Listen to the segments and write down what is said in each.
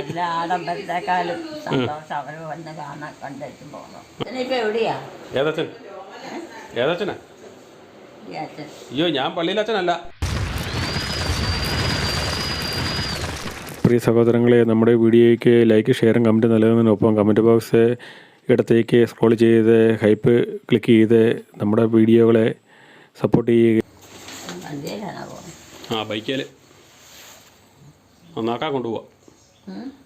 എല്ലാ ആഡംബരത്തെക്കാളും സന്തോഷം അവർ വന്ന് കാണാൻ കണ്ടിട്ട് പോകണം ഇതിനിപ്പോൾ എവിടെയാ? ഏതച്ഛൻ? ഏതച്ഛനാ? ഈ അച്ഛൻ. അയ്യോ ഞാൻ പള്ളിയിലച്ഛനല്ല പ്രിയ സഹോദരങ്ങളെ നമ്മുടെ വീഡിയോയ്ക്ക് ലൈക്ക് ഷെയറും കമന്റ് നൽകുന്നതിനൊപ്പം കമന്റ് ബോക്സ് ഇടത്തേക്ക് സ്ക്രോൾ ചെയ്ത് ഹൈപ്പ് ക്ലിക്ക് ചെയ്ത് നമ്മുടെ വീഡിയോകളെ സപ്പോർട്ട് ചെയ്യുക. വണ്ടിയിലാണോ പോകുന്നത് ആ ബൈക്കേൽ നന്നാക്കാൻ കൊണ്ടുപോവാ?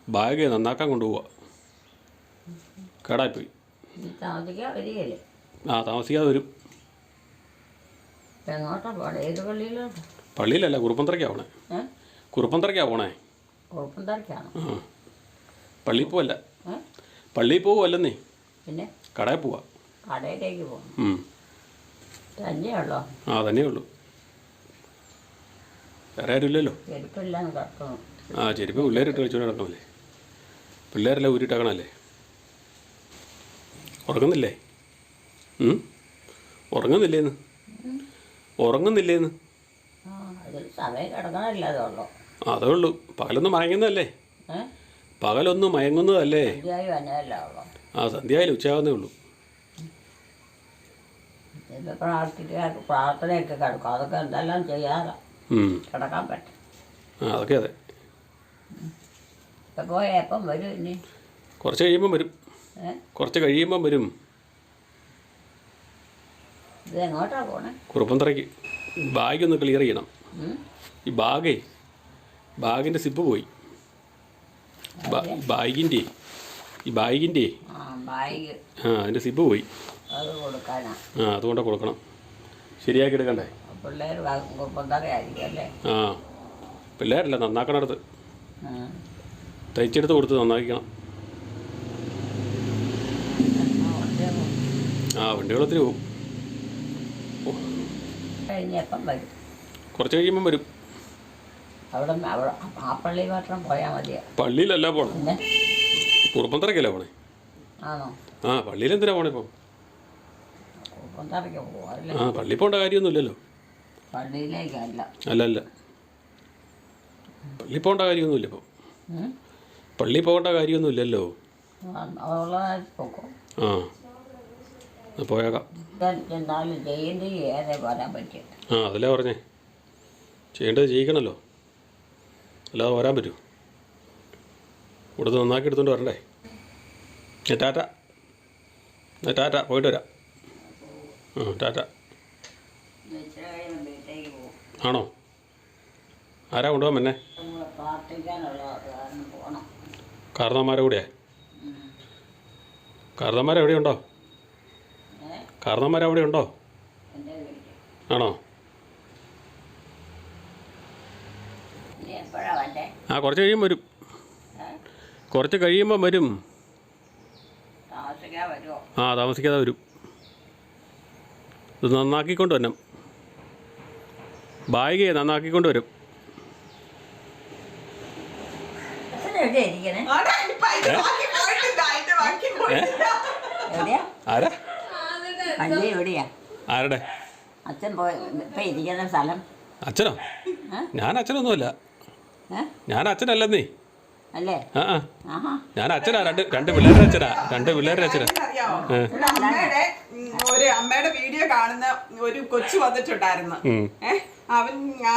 ബാഗ് നന്നാക്കാൻ കൊണ്ടുപോവാ. കേടായിപ്പോയി. ആ താമസിക്കാതെ വരും. പള്ളിയിലല്ല കുറുപ്പന്തറയ്ക്കാ പോണേ. കുറുപ്പന്തറയ്ക്കാ പോണേ. പള്ളിയിൽ പോവല്ല. പള്ളിയിൽ പോവല്ലെന്നേ. പിന്നെ? കടയിൽ പോവാ. കടയിലേക്ക് പോകണം തന്നെയുള്ളൂ തന്നെയുള്ളോ? ആ തന്നെ ഉള്ളൂ വേറെ ആരും ഇല്ലല്ലോ ചെരുപ്പില്ലാന്ന് കിടക്കണം ആ ചെരുപ്പ് പിള്ളേരിട്ട് കളിച്ചോണ്ട് നടക്കണമല്ലേ പിള്ളേരെല്ലാം ഊരിട്ടേക്കണല്ലേ ഉറങ്ങുന്നില്ലേ? ഉറങ്ങുന്നില്ലേന്ന്? ഉറങ്ങുന്നില്ലേന്ന്? അതേ ഉള്ളൂ. പകലൊന്നും മയങ്ങുന്നതല്ലേ? പകലൊന്നും മയങ്ങുന്നതല്ലേ? ആ സന്ധ്യയായാലും ഉച്ചയാവുന്നേ ഉള്ളൂ. പ്രാർത്ഥിക്കുക പ്രാർത്ഥനയൊക്കെ കിടക്കും. അതൊക്കെ എന്തെല്ലാം ചെയ്യാതെ ഉം. കിടക്കാൻ പറ്റും. അതൊക്കെ അതെ. ഇപ്പം പോയ എപ്പം വരും ഇനി. കുറച്ച് കഴിയുമ്പം വരും. കുറച്ച് കഴിയുമ്പം വരും. ഇത് എങ്ങോട്ടാ പോണേ? കുറുപ്പന്തറയ്ക്ക്. ബാഗ് ഒന്ന് ക്ലിയർ ചെയ്യണം ഈ ബാഗേ ബാഗിന്റെ സിപ്പ് പോയി. ബാഗിന്റെ ഈ ബാഗിന്റെ ആ ബാഗ്. ആ അതിന്റെ സിപ്പ് പോയി. അത് കൊടുക്കാനാ. ആ അതുകൊണ്ട് കൊടുക്കണം. ശരിയാക്കി എടുക്കണ്ടേ? പിള്ളേർ കുറുപ്പന്തറയായിരിക്കും അല്ലേ? ആ പിള്ളേരല്ല നന്നാക്കണടുത്ത്. തയ്ച്ചെടുത്ത് കൊടുത്ത് നന്നാക്കിക്കണം. ആ, വണ്ടികൾ ഒത്തിരി പോകും കുറച്ച് കഴിയുമ്പം വരും. അവിടെ ആ പള്ളി മാത്രം പോയാൽ മതിയോ. പള്ളിയിലല്ല പോണം. കുറുപ്പം കുറുപ്പന്തറയ്ക്കല്ലേ പോണേ? ആണോ? ആ പള്ളിയിൽ എന്തിനാ പോണേ ഇപ്പം? ആ പള്ളി പോകേണ്ട കാര്യമൊന്നുമില്ലല്ലോ. പള്ളിയിലേക്കല്ല. അല്ല അല്ല പള്ളിയിൽ പോകേണ്ട കാര്യമൊന്നുമില്ല ഇപ്പോൾ പള്ളി പോകേണ്ട കാര്യമൊന്നുമില്ലല്ലോ. ആ, പോയേക്കാം. ആ അതല്ലേ പറഞ്ഞേ. ചെയ്യേണ്ടത് ചെയ്യിക്കണമല്ലോ അല്ലാതെ വരാൻ പറ്റൂ. ഇവിടുന്ന് നന്നാക്കി എടുത്തോണ്ട് വരണ്ടേ. ഞാൻ ടാറ്റ. ഞാൻ ടാറ്റ പോയിട്ട് വരാം. ആ ടാറ്റ. ആണോ? ആരാ കൊണ്ടുപോകാൻ എന്നെ കാരണന്മാരെ പ്രാർത്ഥിക്കാനുള്ള കാരണം പോകണം ഉണ്ടോ കൂടെയാ? കാരണവന്മാരെ എവിടെയുണ്ടോ ഏ? കാരണവന്മാരെ അവിടെ ഉണ്ടോ? ആണോ? ആ കുറച്ച് കഴിയുമ്പോൾ വരും. കുറച്ച് കഴിയുമ്പോൾ വരും. ആ താമസിക്കാതെ വരും. ഇത് നന്നാക്കിക്കൊണ്ട് വരണം. ബായികയെ നന്നാക്കിക്കൊണ്ട് വരും അച്ഛൻ എവിടെയാ ഇരിക്കണേ ആടാ, ഇപ്പൊ അതിന്റെ ബാക്കി പോയിട്ടില്ല, അതിന്റെ ബാക്കി എവിടെയാ? ആരാ? പള്ളി എവിടെയാ? ആരുടെ? അച്ഛൻ പോയി ഇപ്പം ഇരിക്കുന്ന സ്ഥലം. അച്ഛനോ? ഞാൻ അച്ഛനൊന്നുമല്ല. ഞാൻ അച്ഛനല്ലെന്നേ അല്ലേ? ഞാൻ അച്ഛനാ രണ്ട് രണ്ട് പിള്ളേരുടെ അച്ഛനാ രണ്ട് പിള്ളേരുടെ അച്ഛനാ. ഒരു അമ്മയുടെ വീഡിയോ കാണുന്ന ഒരു കൊച്ചു വന്നിട്ടുണ്ടായിരുന്നു. ഏഹ് അവൻ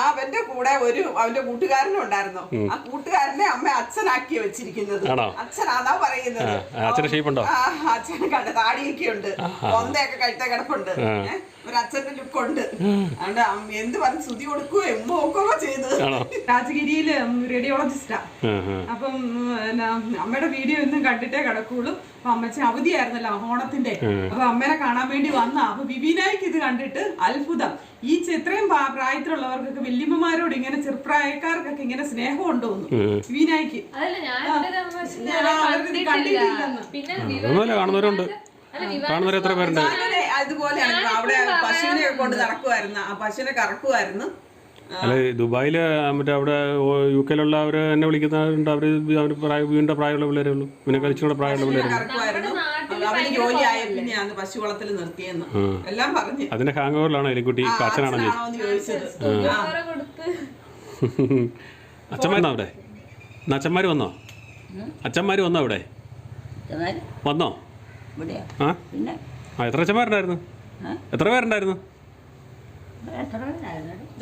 അവന്റെ കൂടെ ഒരു അവന്റെ കൂട്ടുകാരനും ഉണ്ടായിരുന്നു. ആ കൂട്ടുകാരനെ അമ്മ അച്ഛനാക്കി വെച്ചിരിക്കുന്നത്. അച്ഛനാണോ പറയുന്നത്? അച്ഛന് കണ്ട താടിയൊക്കെ ഉണ്ട് കൊന്തയൊക്കെ കഴുത്ത കിടപ്പുണ്ട്. അതുകൊണ്ട് എന്ത് പറഞ്ഞ് സ്തുതി കൊടുക്കുകയോ ഉമ്മ നോക്കുകയോ ചെയ്ത്. രാജഗിരിയിൽ റേഡിയോളജിസ്റ്റാ. അപ്പം അമ്മയുടെ വീഡിയോ ഒന്നും കണ്ടിട്ടേ കിടക്കുള്ളൂ. അപ്പൊ അമ്മച്ച അവധിയായിരുന്നല്ലോ ഓണത്തിന്റെ അപ്പൊ അമ്മേനെ കാണാൻ വേണ്ടി വന്ന. അപ്പൊ വിവിനായിക്ക് ഇത് കണ്ടിട്ട് അത്ഭുതം. ഈ ചിത്രയും ഇത്രയും പ്രായത്തിലുള്ളവർക്കൊക്കെ വല്യമ്മമാരോട് ഇങ്ങനെ ചെറുപ്രായക്കാർക്കൊക്കെ ഇങ്ങനെ സ്നേഹം ഉണ്ടോന്നു വിവിനായിക്ക്. കണ്ടിട്ടില്ലെന്ന്. പിന്നെ കാണുന്നവരുണ്ട്. കാണുന്നവർ എത്ര പേരുണ്ട്? അങ്ങനെ അതുപോലെയാണ് അവിടെ പശുവിനെ കൊണ്ട് നടക്കുമായിരുന്നു ആ പശുവിനെ കറക്കുമായിരുന്നു അല്ല ദുബായിൽ മറ്റേ അവിടെ യു കെയിലുള്ള അവർ എന്നെ വിളിക്കുന്നവരുണ്ട്. അവർ അവർ പ്രായ വീണ്ട പ്രായമുള്ള പിള്ളേരേ ഉള്ളൂ. പിന്നെ കളിച്ചുള്ള പ്രായമുള്ള പിള്ളേരുള്ളൂ അതിന്റെ ഹാങ് ഓവറിലാണോ എലിക്കുട്ടി? അച്ഛനാണോ അച്ഛന്മാരുന്നോ അവിടെ? അച്ഛന്മാര് അച്ഛന്മാർ വന്നോ അച്ഛന്മാർ വന്നോ അവിടെ? വന്നോ? ആ? പിന്നെ ആ എത്ര അച്ഛന്മാരുണ്ടായിരുന്നു? എത്ര പേരുണ്ടായിരുന്നു?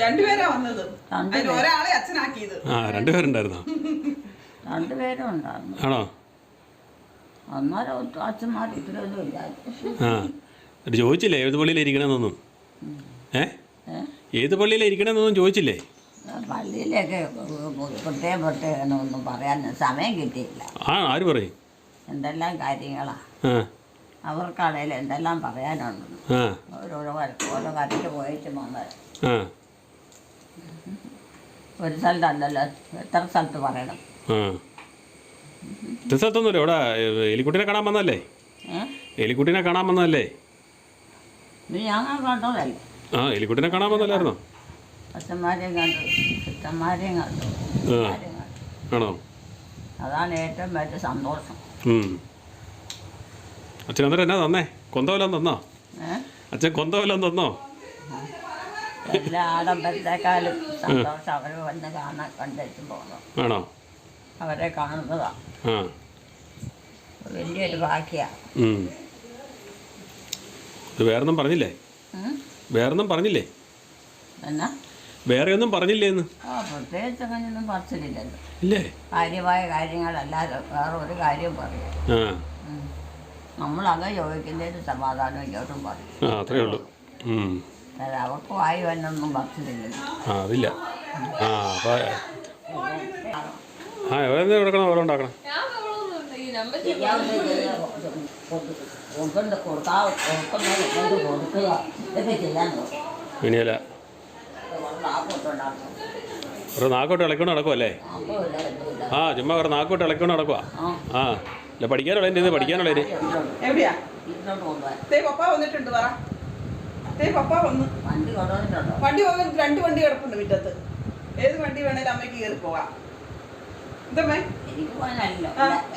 രണ്ടുപേരാ വന്നത്. അതിൽ ഒരാളെ അച്ഛനാക്കിയത്. ആ രണ്ടുപേരും ഉണ്ടായിരുന്നു. ആണോ? അന്നേരം ഒട്ടും അച്ഛന്മാർ ഇത്രയൊന്നും ഇല്ലായിരുന്നു. ആ എന്നിട്ട് ചോദിച്ചില്ലേ ഏത് പള്ളിയിലാണ് ഇരിക്കണെന്നൊന്നും? ഏ? ഏത് പള്ളിയിലാണ് ഇരിക്കണെന്നൊന്നും ചോദിച്ചില്ലേ? പള്ളിയിലൊക്കെ പ്രത്യേകം പ്രത്യേകം ഒന്നും പറയാൻ സമയം കിട്ടിയില്ല. ആ ആര് പറയും? എന്തെല്ലാം കാര്യങ്ങളാ? അവർക്കാണേലും എന്തെല്ലാം പറയാനുണ്ട് ഓരോരോ ഓരോ കാര്യത്തിൽ പോയിട്ട് വന്നത് ഒരു സ്ഥലത്തല്ലല്ലോ എത്ര സ്ഥലത്ത് പറയണം? സ്ഥലത്തൊന്നുമില്ല. ഇവിടെ എലിക്കുട്ടിനെ കാണാൻ വന്നല്ലേ എലിക്കുട്ടിനെ കാണാൻ വന്നല്ലേ കണ്ടതല്ലേ. ആ എലിക്കുട്ടിനെ കാണാൻ വന്നല്ലായിരുന്നോ അച്ഛന്മാരെയും കണ്ടു ചിത്തന്മാരെയും കണ്ടു ആ. ആരെയും കണ്ടു. ആണോ? അതാണ് ഏറ്റവും വലിയ സന്തോഷം. അച്ഛൻ അന്നേരം എന്നാ തന്നേ? കൊന്ത തന്നോ? അച്ഛൻ കൊന്ത വല്ലതും തന്നോ എല്ലാ ആഡംബരത്തെക്കാളും സന്തോഷം അവർ വന്ന് കാണാൻ കണ്ടേച്ചും പോകണം ആണോ? അവരെ കാണുന്നതാ. ആ. വലിയൊരു ഭാഗ്യമാണ് ഉം. ഇത് വേറൊന്നും പറഞ്ഞില്ലേ? വേറൊന്നും പറഞ്ഞില്ലേ? എന്നാ? വേറെ ഒന്നും പറഞ്ഞില്ലേ എന്ന് ആ പ്രത്യേകിച്ച് അങ്ങനെയൊന്നും പറച്ചിലില്ലല്ലോ. ഇല്ലേ? കാര്യമായ കാര്യങ്ങളല്ലാതെ വേറെ ഒരു കാര്യം പറയും. ആ. നമ്മളങ്ങ് ചോദിക്കുന്നതിന് സമാധാനം ഇങ്ങോട്ടും പറയും. ആ അത്രേ ഉള്ളൂ. അവർക്ക് വായി വന്നൊന്നും പറച്ചിലില്ലല്ലോ ആ അതില്ല. അപ്പോൾ എവിടെ ഓരോ ഉണ്ടാക്കണം. ഇനിയല്ല. ഒരു നാക്കോട്ട് ഇളക്കൊണ്ട് നടക്കുമല്ലേ ഇല്ല ആ ചുമ്മാ ഒരു നാക്കോട്ട് ഇളക്കൊണ്ട് നടക്കുക ആ ആ. ഇല്ല പഠിക്കാനുള്ള എന്റെ പഠിക്കാനുള്ള എവിടെയാ? പപ്പ വന്നിട്ടുണ്ട് പറ. ദേ പപ്പ വന്നു. വണ്ടി വന്നിട്ട് രണ്ട് വണ്ടി കിടപ്പുണ്ട് മുറ്റത്ത്. ഏത് വണ്ടി വേണേലും അമ്മയ്ക്ക് കയറി പോകാം. എന്തമ്മേ എനിക്ക് പോകാനല്ലോ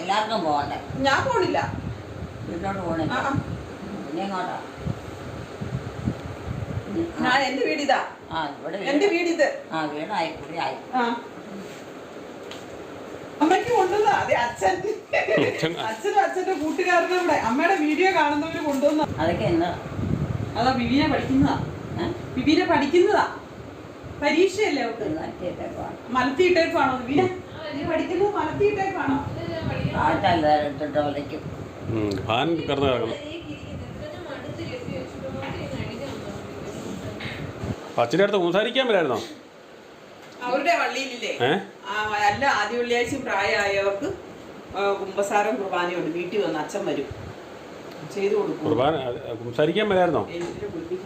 എല്ലാവർക്കും പോകണ്ടേ? ഞാൻ പോണില്ല. വീട്ടിലോട്ട്. പിന്നെ എങ്ങോട്ടാ? ഞാൻ എന്റെ വീട് ഇതാ ആ ഇവിടെ എന്റെ വീട്. വീട് ഇത് ആ വീടായി ആയി. ആ. അമ്മയ്ക്ക് കൊണ്ടുവന്ന അതെ അച്ഛൻ. അച്ഛൻ അച്ഛനും അച്ഛന്റെ കൂട്ടുകാരനും ഇവിടെ. അമ്മയുടെ വീഡിയോ കാണുന്നവര് കൊണ്ടുവന്ന അതൊക്കെ എന്ന് അതാ വിവീനെ പഠിക്കുന്നതാ. വിവീനെ പഠിക്കുന്നതാ. പരീക്ഷയല്ലേ അവർക്ക് മാറ്റിയിട്ടേക്കുവാണ് മലത്തിയിട്ടേക്കാണോ വിവീന? പഠിക്കുന്നത് വിളിക്കും. ഉം, ഫാൻ കിടന്ന് കിടക്കണം അച്ഛന്റെ അടുത്ത് സംസാരിക്കാൻ വരായിരുന്നോ? അവരുടെ പള്ളിയിലില്ലേ? അല്ല ആദ്യ വെള്ളിയാഴ്ച പ്രായമായവർക്ക് കുമ്പസാരം കുർബാനയുണ്ട്. വീട്ടിൽ വന്ന് അച്ഛൻ വരും. ചെയ്തു കൊടുക്കും. കുർബാന സംസാരിക്കാൻ വരായിരുന്നോ?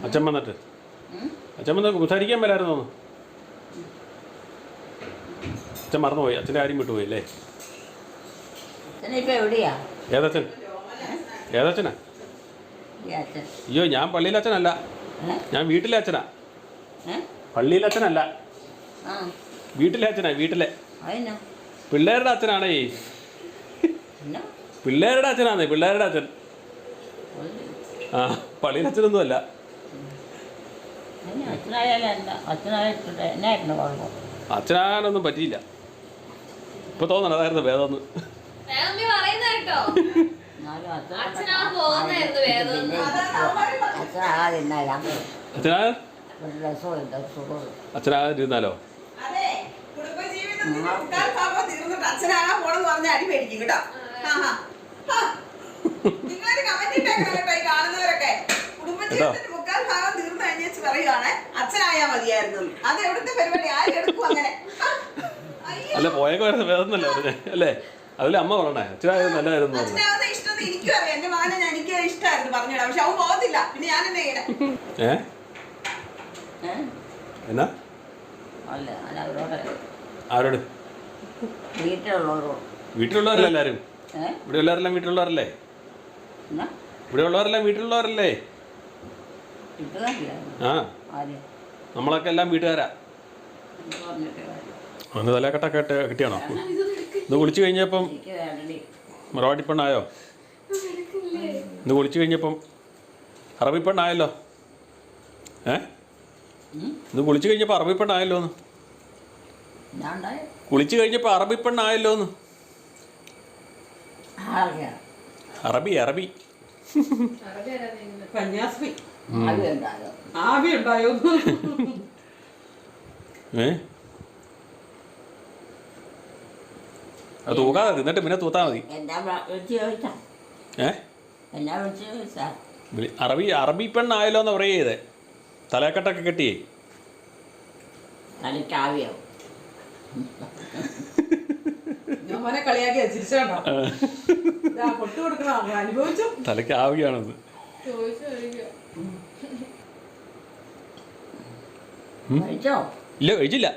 അച്ഛൻ വന്നിട്ട്? ഉം? അച്ഛൻ വന്ന് സംസാരിക്കാൻ വരായിരുന്നോ ഒന്ന്? അച്ഛൻ മറന്നുപോയി. അച്ഛന്റെ കാര്യം വിട്ടുപോയി അല്ലേ? അച്ഛനിപ്പോ എവിടെയാ? ഏതച്ഛൻ? ഏതച്ഛനാ? ഈ അച്ഛൻ. അയ്യോ ഞാൻ പള്ളിയിലെ അച്ഛനല്ല. ഞാൻ വീട്ടിലെ അച്ഛനാ. പള്ളിയിലെ അച്ഛനല്ല. വീട്ടിലെ അച്ഛനാ വീട്ടിലെ. പിള്ളേരുടെ അച്ഛനാണേ. പിള്ളേരുടെ അച്ഛനാണ് പിള്ളേരുടെ അച്ഛൻ. ആ പള്ളിയിലെ അച്ഛനൊന്നും അല്ല. അച്ഛനാകാനൊന്നും പറ്റിയില്ല. ഇപ്പൊ തോന്നണം അതായിരുന്നു വേദം. അച്ഛനാകാതിരുന്നാലാ അച്ഛനാ ഒരു രസവും ഇല്ല സുഖവും അച്ഛനാതിരുന്നാലോ അതെ കുടുംബജീവിതത്തിന്റെ മുക്കാൽ ഭാഗം തീർന്നിട്ട് അച്ഛനാകാൻ പോണെന്ന് പറഞ്ഞ അടി മേടിക്കും കേട്ടോ. ആഹാ. ഹാ. നിങ്ങളൊരു കമന്റ് ഇട്ടേക്കണം കേട്ടോ ഈ കാണുന്നവരൊക്കെ. കുടുംബജീവിതത്തിന്റെ മുക്കാൽ ഭാഗം തീർന്നു കഴിഞ്ഞേച്ച് പറയുവാണ് അച്ഛനായാ മതിയായിരുന്നു. അത് എവിടുത്തെ പരിപാടി? ആരും എടുക്കും അങ്ങനെ? അല്ല പോയൊക്കെ പറഞ്ഞേ. അല്ലേ? അതിലെ അമ്മ പറഞ്ഞേ അച്ഛനായത് നല്ലതായിരുന്നു പറഞ്ഞു അച്ഛനാവുന്ന ഇഷ്ടം എനിക്കും അറിയാം. എന്റെ മകനെ ഞാൻ എനിക്ക് ഇഷ്ടമായിരുന്നു പറഞ്ഞിടാം പക്ഷെ അവൻ പോകത്തില്ല. പിന്നെ ഞാൻ എന്നെ ഇങ്ങനെ ഏ? എന്നാ? അല്ല ഞാൻ അവരോട് ആരോട്? വീട്ടിലുള്ളവരോ വീട്ടിലുള്ളവരല്ലേ എല്ലാവരും ഇവിടെ ഉള്ളവരെല്ലാം വീട്ടിലുള്ളവരല്ലേ? എന്നാ? ഇവിടെ ഉള്ളവരെല്ലാം വീട്ടിലുള്ളവരല്ലേ? ആ. ആര്? നമ്മളൊക്കെ എല്ലാം വീട്ടുകാരാ. അന്ന് തലക്കെട്ടൊക്കെ ഇട്ട് കിട്ടിയാണോ? ഇന്ന് കുളിച്ചു കഴിഞ്ഞപ്പം മറവാടി പെണ്ണായോ ഇന്ന് കുളിച്ചു കഴിഞ്ഞപ്പം അറബിപ്പെണ്ണായല്ലോ? ഏ? ഇന്ന് കുളിച്ചു കഴിഞ്ഞപ്പോൾ അറബിപ്പെണ്ണായല്ലോ എന്ന് ഞാൻ ഉണ്ടായ കുളിച്ച് കഴിഞ്ഞപ്പോൾ അറബി എന്ന്. ആർക്കാണ് അറബി അറബി. അത് തൂക്കാതെ തിന്നിട്ട് പിന്നെ തൂത്താ മതി. അറബി അറബി പെണ്ണായല്ലോ എന്ന് പറയേ ചെയ്തേ. തലക്കെട്ടൊക്കെ കെട്ടിയേ. തലയ്ക്കാവിയാവും ഞാൻ ആവുകയാണത്. ഇല്ല കഴിച്ചില്ല.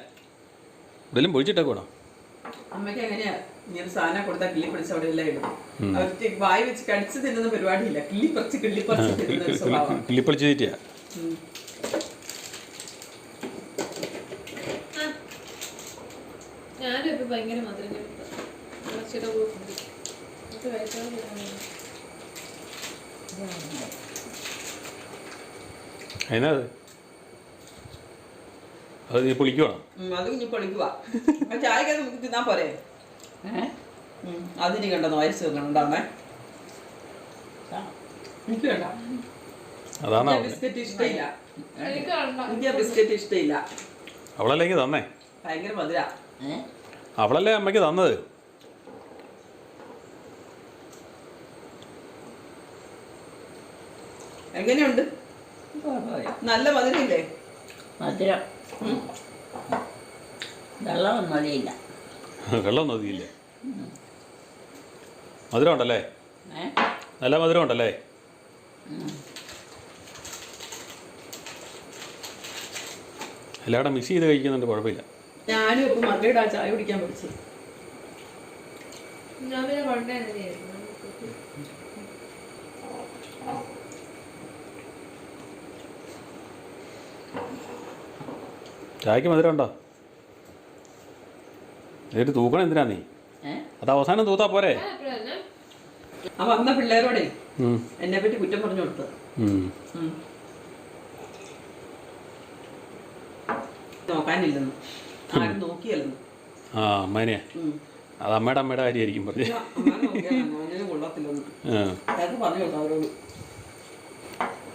ഇതെല്ലാം പൊഴിച്ചിട്ടൊക്കെ വേണം അമ്മയ്ക്ക് എങ്ങനെയാ? ഇങ്ങനെ സാധനം കൊടുത്താൽ കിള്ളി പിടിച്ച് അവിടെ എല്ലാം ഇടും. അവർക്ക് വായി വെച്ച് കടിച്ച് തിന്നുന്ന പരിപാടിയില്ല. കിള്ളി പറിച്ച് കിള്ളി പറിച്ച് തിന്നുന്ന ഒരു സ്വഭാവം. ഞാനും ഇപ്പൊ ഭയങ്കര മധുരം കൂട്ടുണ്ട് നമുക്ക് അതിനത് അത്? നീ പൊളിക്കുവാണോ? അത് കുഞ്ഞു പൊളിക്കുവാ. ചായക്ക് അത് നമുക്ക് തിന്നാൻ പോരെ? അതിന് കണ്ടോ? വയസ്സ് വെക്കണുണ്ടാമേ എനിക്ക് വേണ്ട. അതാണ് ബിസ്ക്കറ്റ് ഇഷ്ടമില്ല എനിക്ക് ബിസ്ക്കറ്റ് ഇഷ്ടമില്ല ഭയങ്കര മധുര. അവളല്ലേ അമ്മയ്ക്ക് തന്നത്? എങ്ങനെയുണ്ട്? നല്ല മധുരമില്ലേ? മധുരം. വെള്ളമൊന്നും മതിയില്ല. വെള്ളം നദിയില്ല മധുരം ഉണ്ടല്ലേ നല്ല മധുരം ഉണ്ടല്ലേ എല്ലാവരും മിക്സ് ചെയ്ത് കഴിക്കുന്നുണ്ട് കുഴപ്പമില്ല. ഞാനും ഇപ്പൊ മകളുടെ ആ ചായ കുടിക്കാൻ പഠിച്ചു ഞാൻ പിന്നെ പണ്ടേ അങ്ങനെയായിരുന്നു ചായക്ക് മധുരം ഉണ്ടോ? എന്നിട്ട് തൂക്കണം എന്തിനാ നീ? അത് അവസാനം തൂത്താ പോരെ? ആ വന്ന? പിള്ളേരോടെ എന്നെ പറ്റി കുറ്റം പറഞ്ഞു കൊടുത്തു. നോക്കാനില്ലെന്ന്. ആരും നോക്കിയല്ലെന്ന് ആ അമ്മേനെ. അത് അമ്മയുടെ അമ്മയുടെ കാര്യമായിരിക്കും പറഞ്ഞ്.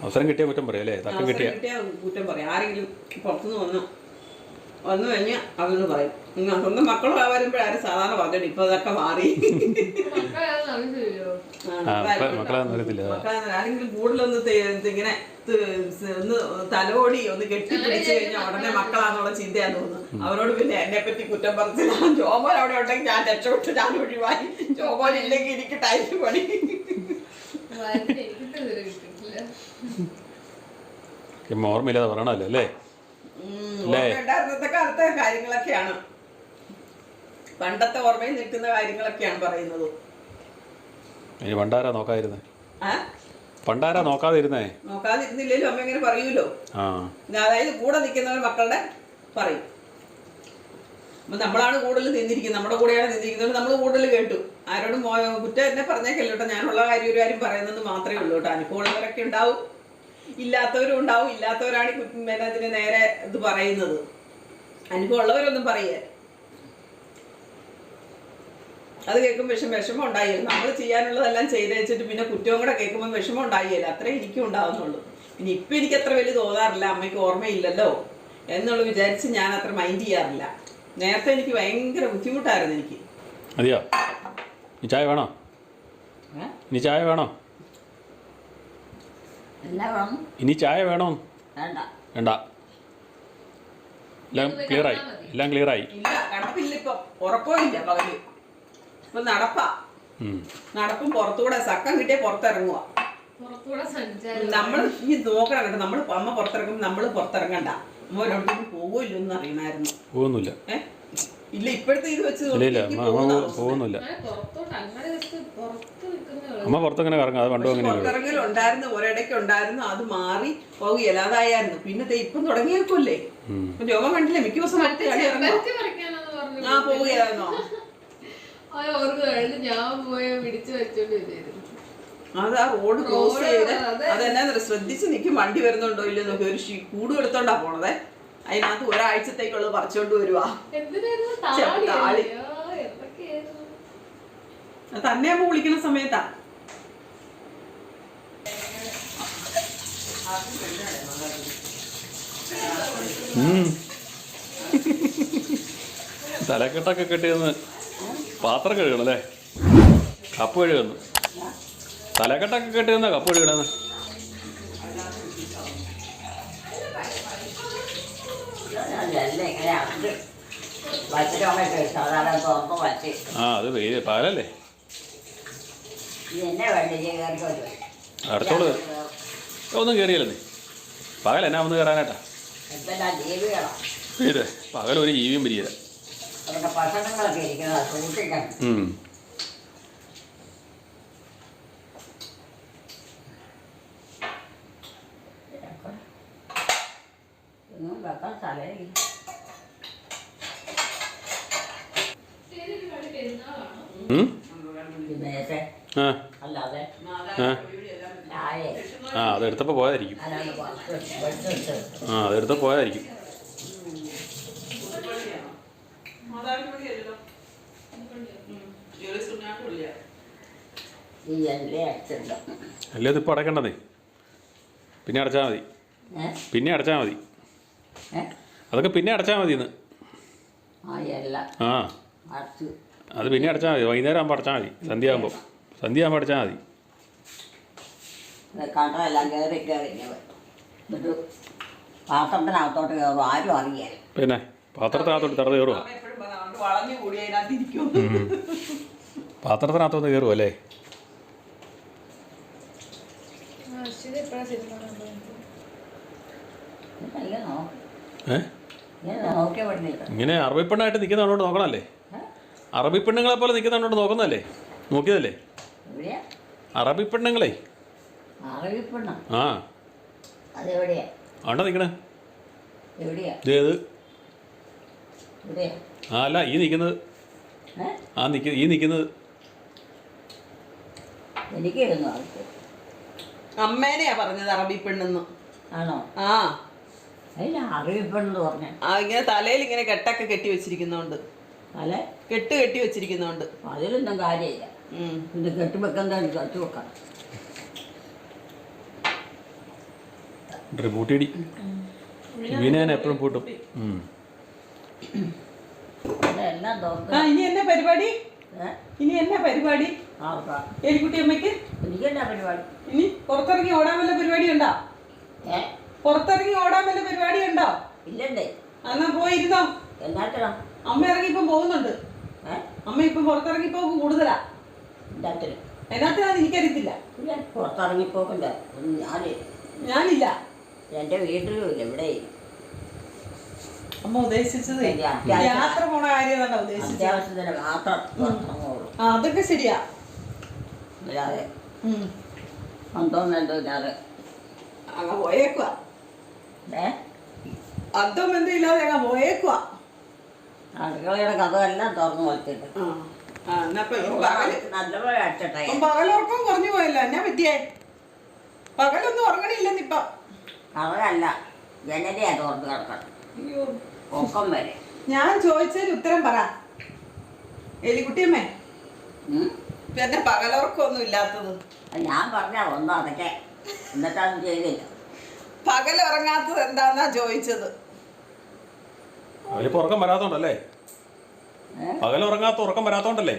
അവസരം കിട്ടിയ കുറ്റം പറയാം അല്ലേ? തക്കം കിട്ടിയ. കുറ്റം പറയാം. ആരെങ്കിലും പുറത്തുനിന്ന് വന്നു വന്നു കഴിഞ്ഞാൽ അവരോട് പറയും. സ്വന്തം മക്കളും വരുമ്പോഴാരും സാധാരണ പറഞ്ഞിട്ട് ഇപ്പൊ അതൊക്കെ മാറി. ആരെങ്കിലും കൂടുതലൊന്ന് ഇങ്ങനെ ഒന്ന് തലോടി ഒന്ന് കെട്ടിപ്പിടിച്ചു കഴിഞ്ഞാൽ ഉടനെ മക്കളാന്നുള്ള ചിന്തയാണ് തോന്നുന്നു അവരോട് പിന്നെ എന്നെ പറ്റി കുറ്റം പറഞ്ഞില്ല ജോമോൻ അവിടെ ഉണ്ടെങ്കിൽ ഞാൻ രക്ഷപ്പെട്ടു ഞാൻ ഒഴിവായി. ജോമോൻ ഇല്ലെങ്കിൽ എനിക്ക് ടൈം പണി. ഓർമ്മയില്ലാതെ പറയണല്ലോ അല്ലേ? ഉം, അല്ലേ? കാലത്തെ കാര്യങ്ങളൊക്കെയാണ്. പണ്ടത്തെ ഓർമ്മയിൽ നിൽക്കുന്ന കാര്യങ്ങളൊക്കെയാണ് പറയുന്നത്. ഇനി പണ്ടാരാ നോക്കാതിരുന്നേ? പണ്ടാരാ നോക്കാതിരുന്നേ? നോക്കാതിരുന്നില്ലേലും അമ്മ ഇങ്ങനെ പറയൂലോ അതായത് കൂടെ നിൽക്കുന്നവർ മക്കളുടെ പറയും. അപ്പൊ നമ്മളാണ് കൂടുതൽ നിന്നിരിക്കുന്നത് നമ്മുടെ കൂടെയാണ് നിന്നിരിക്കുന്നത് നമ്മൾ കൂടുതൽ കേട്ടു. ആരോടും കുറ്റം എന്നെ പറഞ്ഞേക്കല്ലോ കേട്ടോ. ഞാനുള്ള കാര്യം ഒരു കാര്യം പറയുന്നത് മാത്രമേ ഉള്ളൂ കേട്ടോ. അനുഭവമുള്ളവരൊക്കെ ഉണ്ടാവും. ഇല്ലാത്തവരും ഉണ്ടാവും. ഇല്ലാത്തവരാണ് അതിന് നേരെ ഇത് പറയുന്നത്. അനുഭവമുള്ളവരൊന്നും പറയേ. അത് കേൾക്കുമ്പോൾ വിഷം വിഷമം ഉണ്ടായില്ല. നമ്മൾ ചെയ്യാനുള്ളതെല്ലാം ചെയ്ത് വെച്ചിട്ട് പിന്നെ കുറ്റവും കൂടെ കേൾക്കുമ്പോൾ വിഷമം ഉണ്ടായില്ല. അത്രേ എനിക്കും ഉണ്ടാകുന്നുള്ളൂ ഇനി ഇപ്പം എനിക്ക് അത്ര വലിയ തോന്നാറില്ല. അമ്മയ്ക്ക് ഓർമ്മയില്ലല്ലോ എന്നുള്ള വിചാരിച്ച് ഞാൻ അത്ര മൈൻഡ് ചെയ്യാറില്ല. നേരത്തെ എനിക്ക് ഭയങ്കര ബുദ്ധിമുട്ടായിരുന്നു എനിക്ക്. അതെയോ ചായ വേണോ? ഇനി ചായ വേണോ? ഇനി ചായ വേണോ? വേണ്ട. വേണ്ട. എല്ലാം ക്ലിയറായി എല്ലാം ക്ലിയറായി ഇല്ല കടപ്പില്ല ഉറപ്പോ ഇല്ല പകൽ. ഇപ്പൊ നടപ്പാ. നടപ്പും പുറത്തുകൂടെ സക്കം കിട്ടിയ പുറത്തിറങ്ങുക നമ്മൾ ഈ നോക്കണം കേട്ടോ. നമ്മൾ അമ്മ പുറത്തിറങ്ങുമ്പോൾ നമ്മൾ പുറത്തിറങ്ങണ്ട. അമ്മ ഒരിടത്തും പോകുമല്ലോ എന്ന് അറിയണമായിരുന്നു. പോകുന്നില്ല ഇല്ല ഇപ്പോഴത്തെ ഇത് വെച്ച്. പോകുന്നില്ല പുറത്തോട്ട് അങ്ങനെ ജസ്റ്റ് പുറത്ത് നിൽക്കുന്നേ അമ്മ പുറത്തങ്ങനെ കറങ്ങും അത് പണ്ടും അങ്ങനെ പുറത്തിറങ്ങൽ ഉണ്ടായിരുന്നു ഒരിടയ്ക്ക് ഉണ്ടായിരുന്നു അത് മാറി പോകുകയില്ല അതായിരുന്നു പിന്നെ ദേ ഇപ്പം തുടങ്ങിയേക്കല്ലേ രോഗം കണ്ടില്ലേ? മിക്ക ദിവസം ആ പോവുകയായിരുന്നോ? അത് കഴിഞ്ഞ് ഞാൻ പോയ പിടിച്ചു വെച്ചോണ്ട് ചെയ്തു അത് ആ റോഡ് ക്രോസ് ചെയ്ത് അതെ. അതെന്നാ ശ്രദ്ധിച്ച് നിൽക്കും വണ്ടി വരുന്നുണ്ടോ ഇല്ലയോ നോക്കി ഒരു ഷീ കൂട് എടുത്തോണ്ടാ പോണതേ. അതിനകത്ത് ഒരാഴ്ചത്തേക്കുള്ളത് പറിച്ചോണ്ട് വരുവാ. താളി. തന്നെ അമ്മ വിളിക്കുന്ന സമയത്താ. തലക്കെട്ടൊക്കെ കെട്ടിയെന്ന് പാത്രം കഴുകണം അല്ലേ? കപ്പ് കഴുകുന്നു തലക്കെട്ടൊക്കെ കെട്ടിയെന്ന കപ്പ് കഴുകണമെന്ന് ആ അത് വെയിൽ പാലല്ലേ? അടുത്തോട് അടുത്തോൾ. ഒന്നും കയറിയല്ലേ പകൽ എന്നാ ഒന്ന് കയറാനായിട്ടാ പകൽ ഒരു ജീവിയും പിരിയില്ല ഇരിക്കുന്നത്. സൂക്ഷിക്കണം. ഒന്നും വെക്കാൻ സ്ഥലമില്ല. ആ. അല്ലാതെ അതെടുത്തപ്പോൾ പോയതായിരിക്കും. ആ അതെടുത്തപ്പോൾ പോയതായിരിക്കും. ഈ എല്ലാം അടിച്ചിട്ടുണ്ട് അല്ലേ ഇതിപ്പോൾ അടക്കണ്ടതേ? പിന്നെ അടച്ചാൽ മതി. പിന്നെ അടച്ചാൽ മതി. അതൊക്കെ പിന്നെ അടച്ചാൽ മതി ഇന്ന് ആ. അത് പിന്നെ അടച്ചാൽ മതി. വൈകുന്നേരം ആകുമ്പോൾ അടച്ചാൽ മതി. സന്ധ്യ ആകുമ്പോൾ സന്ധ്യ ആകുമ്പോൾ അടച്ചാൽ മതി പാത്രത്തിനകത്തോട്ട് കയറും. ആരും അറിയാൻ പിന്നെ പാത്രത്തിനകത്തോട്ട് കയറുവല്ലേ കയറുക അമ്മ എപ്പോഴും പറഞ്ഞു അതുകൊണ്ട് വളഞ്ഞു കൂടി അതിനകത്ത് ഇരിക്കും പാത്രത്തിനകത്തോട്ട് കയറുക അല്ലേ ആ ശരി എപ്പോഴാണ് ശരിക്കും ഇങ്ങനെ അറബി പെണ്ണായിട്ട് നിൽക്കുന്നവരോട് നോക്കണല്ലേ? അറബി പെണ്ണുങ്ങളെ പോലെ നിൽക്കുന്നവരോട് നോക്കുന്നല്ലേ നോക്കിയതല്ലേ? അറബി പെണ്ണുങ്ങളെ. ആ. ആണ്ട നിൽക്കണേ ആ അല്ല ഈ നിൽക്കുന്നത് ആ നിൽക്കുന്നത് ഈ നിൽക്കുന്നത് എനിക്കിരുന്നു അമ്മേനെയാ പറഞ്ഞത് അറബി പെണ്ണെന്ന്. ആണോ? ആ. അറിയിപ്പെണ്ണെന്ന് പറഞ്ഞു. ആ ഇങ്ങനെ തലയിൽ ഇങ്ങനെ കെട്ടൊക്കെ കെട്ടി വെച്ചിരിക്കുന്നോണ്ട്. തല? കെട്ട് കെട്ടി വെച്ചിരിക്കുന്നോണ്ട്. അതിലൊന്നും കാര്യമില്ല. ഇത് കെട്ടി വെക്കണം. പൂട്ടിയിടി വീണ ഞാൻ എപ്പോഴും പൂട്ടും. ഉം. ആ ഇനി എന്നാ പരിപാടി? ഇനി എന്നാ പരിപാടി? എലിക്കുട്ടി അമ്മയ്ക്ക്? പരിപാടി? ഇനി പുറത്തിറങ്ങി ഓടാൻ വല്ല പരിപാടി ഉണ്ടോ ഏ? പുറത്തിറങ്ങി ഓടാൻ വല്ല പരിപാടി ഉണ്ടോ ഇല്ലണ്ടേ. എന്നാ പോയിരുന്നോ? എന്താ അമ്മ ഇറങ്ങി ഇപ്പം പോകുന്നുണ്ട് അമ്മ ഇപ്പം പുറത്തിറങ്ങി പോകും കൂടുതലാ എന്നാത്തിനാന്ന് എനിക്കറിയത്തില്ല. പുറത്തിറങ്ങി പോകണ്ട ഞാൻ ഞാനില്ല. എന്റെ വീട്ടിലും ഇല്ല ഇവിടെ. അമ്മ ഉദ്ദേശിച്ചത് യാത്ര പോണ കാര്യം തന്നെ ഉദ്ദേശിച്ചത്. മാത്രം അതൊക്കെ ശരിയാ. ഉം. അന്തോന്നും എന്തോ ഇല്ലാതെ അങ്ങ് പോയേക്കുക ഏ? അന്തം ബന്ധം ഇല്ലാതെ അങ്ങ് പോയേക്കുക അടുക്കളയുടെ കഥകളെല്ലാം തുറന്നു വച്ചിട്ട് ആ ആ, എന്നാ ഇപ്പൊ ഈ പകൽ നല്ലപോലെ അടച്ചിട്ടേ. ഇപ്പം പകലുറക്കം കുറഞ്ഞു പോയല്ലോ എന്നാ പറ്റിയേ പകലൊന്നും ഉറങ്ങണില്ലെന്നിപ്പൊ കഥകല്ല ജനലയാ തുറന്ന് കിടക്കണം അയ്യോ. വരെ. ഞാൻ ചോദിച്ചതിന് ഉത്തരം പറ. എലിക്കുട്ടിയമ്മേ? പിന്നെ പകലുറക്കമൊന്നും ഇല്ലാത്തത്. ഞാൻ പറഞ്ഞ ഒന്നും അതൊക്കെ എന്നിട്ടൊന്നും ചെയ്തില്ല. പകലുറങ്ങാത്തത് എന്താന്നാ ചോദിച്ചത്. അവലിപ്പോൾ ഉറക്കം വരാത്തോണ്ടല്ലേ? പകൽ ഉറങ്ങാത്ത ഉറക്കം വരാത്തോണ്ടല്ലേ?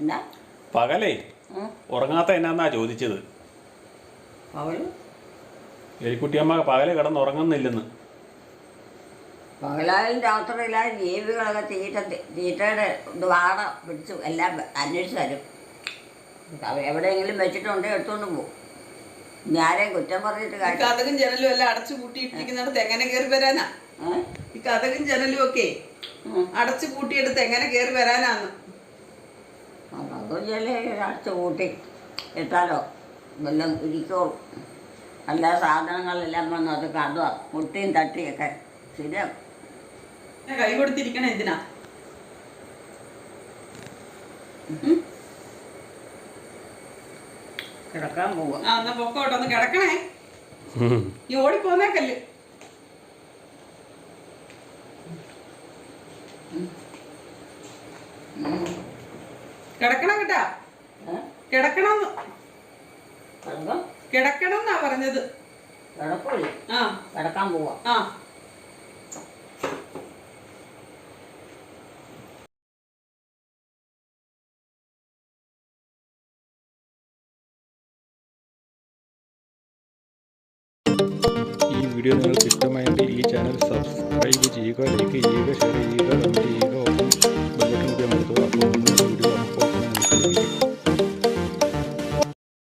എന്നാ? പകലേ? ഉറങ്ങാത്ത എന്നാന്നാ ചോദിച്ചത്? എലിക്കുട്ടിയമ്മ പകൽ കിടന്ന് ഉറങ്ങുന്നില്ലെന്ന് പകലായാലും രാത്രിയിലായാലും ജീവികളൊക്കെ തീറ്റ തീറ്റയുടെ വാട പിടിച്ച് എല്ലാം അന്വേഷിച്ചു തരും. എവിടെയെങ്കിലും വെച്ചിട്ടുണ്ടെങ്കിൽ എടുത്തുകൊണ്ട് പോകും ഇനി ആരെയും കുറ്റം പറഞ്ഞിട്ട് ഈ കാര്യം കഥകും ജനലും എല്ലാം അടച്ചു പൂട്ടിയിട്ടിരിക്കുന്നിടത്ത് എങ്ങനെ കയറി വരാനാ? ഏ? ഈ കഥകും ജനലും ഒക്കെ ഉം. അടച്ചു കൂട്ടിയെടുത്ത് എങ്ങനെ കയറി വരാനാന്ന്? അപ്പം അതും ചില അടച്ച് കൂട്ടി ഇട്ടാലോ? വല്ലതും ഇരിക്കോളും. എല്ലാ സാധനങ്ങളെല്ലാം വന്ന് അത് കഥ മുട്ടിയും തട്ടിയൊക്കെ ശരിയാ. ഞാൻ കൈ കൊടുത്തിരിക്കണ എന്തിനാ? കിടക്കാൻ പോവാ. ആ എന്നാ പൊക്കോട്ടെ ഒന്ന് കിടക്കണേ. ഈ ഓടിപ്പോന്നേക്കല്ല് കിടക്കണം കേട്ടാ. കിടക്കണം കിടക്കണം എന്നാ പറഞ്ഞത്. കിടക്കൂല. ആ. കിടക്കാൻ പോവാ. ആ.